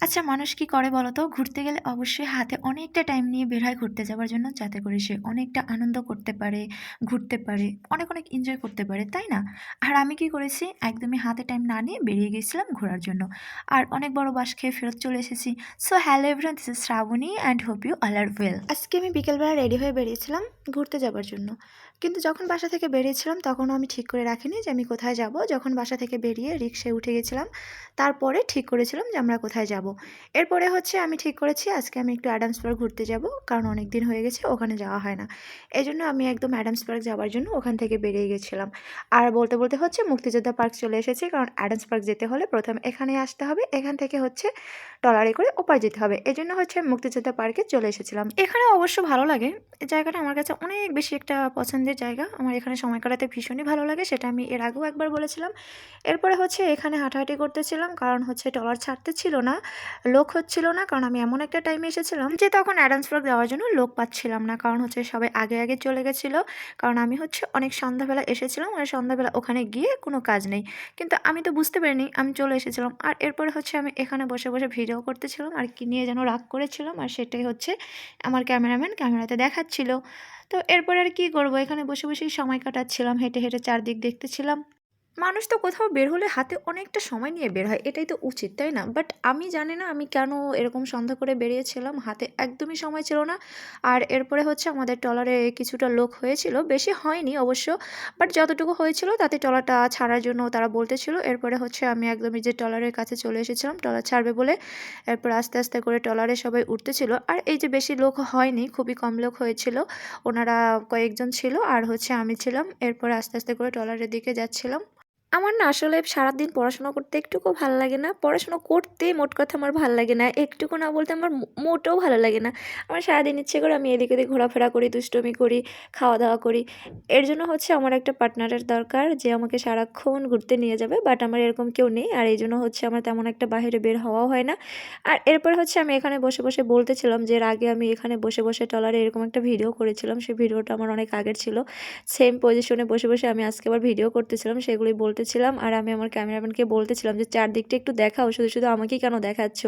আচ্ছা মানুষ কি করে বলো তো ঘুরতে গেলে অবশ্যই হাতে অনেকটা টাইম নিয়ে বের হয় ঘুরতে যাওয়ার জন্য, যাতে করে সে অনেকটা আনন্দ করতে পারে, ঘুরতে পারে, অনেক অনেক এনজয় করতে পারে, তাই না? আর আমি কি করেছি? একদমই হাতে টাইম না নিয়ে বেরিয়ে গেছিলাম ঘোরার জন্য। আর অনেক বড় বাস খেয়ে ফেরত চলে এসেছি। So hello everyone this is Shrabani and hope you all are well আজকে আমি বিকেলবেলা রেডি হয়ে বেরিয়েছিলাম ঘুরতে যাওয়ার জন্য। কিন্তু যখন বাসা থেকে বেরিয়েছিলাম, তখনও আমি ঠিক করে রাখিনি যে আমি কোথায় যাব। যখন বাসা থেকে বেরিয়ে রিক্সায় উঠে গেছিলাম, তারপরে ঠিক করেছিলাম যে আমরা কোথায় যাব। এরপরে হচ্ছে আমি ঠিক করেছি, আজকে আমি একটু অ্যাডামস পার্ক ঘুরতে যাব, কারণ অনেক দিন হয়ে গেছে, ওখানে যাওয়া হয় না। এই জন্য আমি একদম অ্যাডামস পার্ক যাওয়ার জন্য ওখান থেকে বেরিয়ে গেছিলাম। আর বলতে বলতে হচ্ছে মুক্তিযোদ্ধা পার্ক চলে এসেছি, কারণ অ্যাডামস পার্ক যেতে হলে প্রথমে এখানে আসতে হবে, এখান থেকে হচ্ছে ট্রলারে করে ওপার যেতে হবে। এই জন্য হচ্ছে মুক্তিযোদ্ধা পার্কে চলে এসেছিলাম। এখানে অবশ্য ভালো লাগে জায়গাটা আমার কাছে অনেক বেশি একটা পছন্দের জায়গা। আমার এখানে সময় কাটাতে ভীষণই ভালো লাগে, সেটা আমি এর আগেও একবার বলেছিলাম। এরপরে হচ্ছে এখানে হাঁটাহাঁটি করতেছিলাম, কারণ হচ্ছে ট্রলার ছাড়তে ছিল না। লোক হচ্ছিল না, কারণ আমি এমন একটা টাইমে এসেছিলাম যে তখন অ্যাডামস পার্ক যাওয়ার জন্য লোক পাচ্ছিলাম না। কারণ হচ্ছে সবাই আগে আগে চলে গেছিল, কারণ আমি হচ্ছে অনেক সন্ধ্যাবেলা এসেছিলাম আর সন্ধ্যাবেলা ওখানে গিয়ে কোনো কাজ নেই। কিন্তু আমি তো বুঝতে পারিনি, আমি চলে এসেছিলাম। আর এরপরে হচ্ছে আমি এখানে বসে বসে ভিডিও করতেছিলাম আর কি নিয়ে যেন রাগ করেছিলাম। আর সেটাই হচ্ছে আমার ক্যামেরাম্যান ক্যামেরাতে দেখাচ্ছিল। তো এরপরে আর কি করব? এখানে বসে বসেই সময় কাটাচ্ছিলাম, হেঁটে হেঁটে চারদিক দেখতেছিলাম। মানুষ তো কোথাও বের হলে হাতে অনেকটা সময় নিয়ে বের হয়, এটাই তো উচিত, তাই না? বাট আমি জানি না আমি কেন এরকম সন্ধ্যা করে বেরিয়েছিলাম, হাতে একদমই সময় ছিল না। আর এরপরে হচ্ছে আমাদের ট্রলারে কিছুটা লোক হয়েছিল, বেশি হয়নি অবশ্য বাট যতটুকু হয়েছিল তাতে ট্রলারটা ছাড়ার জন্য তারা বলতেছিল। এরপরে হচ্ছে আমি একদমই যে ট্রলারের কাছে চলে এসেছিলাম, ট্রলার ছাড়বে বলে, এরপর আস্তে আস্তে করে ট্রলারে সবাই উঠতেছিল। আর এই যে বেশি লোক হয়নি, খুবই কম লোক হয়েছিল, ওনারা কয়েকজন ছিল আর হচ্ছে আমি ছিলাম। এরপরে আস্তে আস্তে করে ট্রলারের দিকে যাচ্ছিলাম। আমার না আসলে সারাদিন পড়াশোনা করতে একটুকু ভালো লাগে না। পড়াশোনা করতে মোট কথা আমার ভালো লাগে না। একটুকু না বলতে আমার মোটেও ভালো লাগে না। আমার সারাদিন ইচ্ছে করে আমি এদিক ওদিক ঘোরাফেরা করি, দুষ্টমি করি খাওয়া দাওয়া করি। এর জন্য হচ্ছে আমার একটা পার্টনারের দরকার যে আমাকে সারাক্ষণ ঘুরতে নিয়ে যাবে। বাট আমার এরকম কেউ নেই। আর এই জন্য হচ্ছে আমার তেমন একটা বাইরে বের হওয়াও হয় না। আর এরপর হচ্ছে আমি এখানে বসে বসে বলতেছিলাম যে এর আগে আমি এখানে বসে বসে টলারে এরকম একটা ভিডিও করেছিলাম। সেই ভিডিওটা আমার অনেক আগের ছিল। সেম পজিশনে বসে বসে আমি আজকে আবার ভিডিও করতেছিলাম। সেগুলোই বলতেছিলাম আর আমি আমার ক্যামেরাম্যানকে বলতেছিলাম যে, চারদিকটা একটু দেখাও, শুধু শুধু আমাকেই কেন দেখাচ্ছ?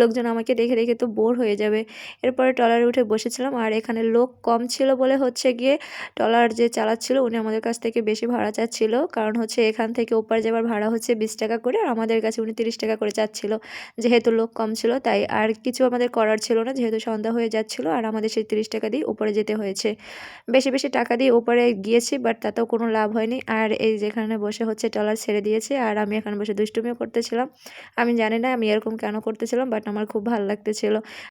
লোকজন আমাকে দেখে দেখে তো বোর হয়ে যাবে। এরপরে ট্রলারে উঠে বসেছিলাম আর এখানে লোক কম ছিল বলে হচ্ছে গিয়ে ট্রলার যে চালাচ্ছিল উনি আমাদের কাছ থেকে বেশি ভাড়া চাচ্ছিল। কারণ হচ্ছে এখান থেকে ওপার যাবার ভাড়া হচ্ছে বিশ টাকা করে আর আমাদের কাছে উনি তিরিশ টাকা করে চাচ্ছিল। যেহেতু লোক কম ছিল, তাই আর কিছু আমাদের করার ছিল না, যেহেতু সন্ধ্যা হয়ে যাচ্ছিল আর আমাদের সেই তিরিশ টাকা দিয়ে উপরে যেতে হয়েছে। বেশি বেশি টাকা দিয়ে উপরে গিয়েছি, বাট তাতেও কোনো লাভ হয়নি। আর এই যেখানে বসে হচ্ছে ট্রলার ছেড়ে দিয়েছে আর আমি এখন বসে দুষ্টুমিও করতেছিলাম। আমি জানি না আমি এরকম কেন করতেছিলাম বাট আমার খুব ভালো লাগতেছিল।